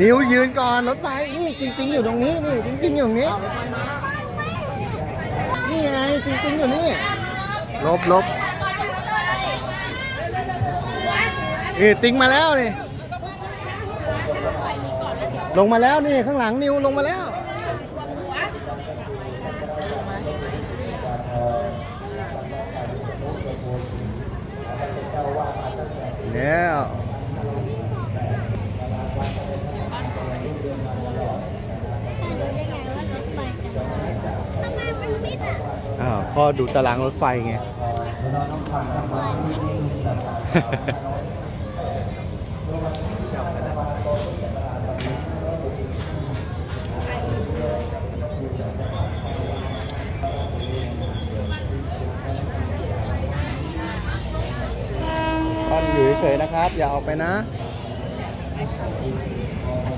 นิวยืนก่อนรถไฟนี่จริง ๆ อยู่ตรงนี้นี่จริง ๆ อยู่ตรงนี้ นี่ไงจริง ๆ อยู่นี่ลบลบนี่ติงมาแล้วนี่ลงมาแล้วนี่ข้างหลังนิวลงมาแล้วแล้ว อ้าวพ่อดูตารางรถไฟไง ตอนอยู่เฉยๆนะครับ อย่าออกไปนะเ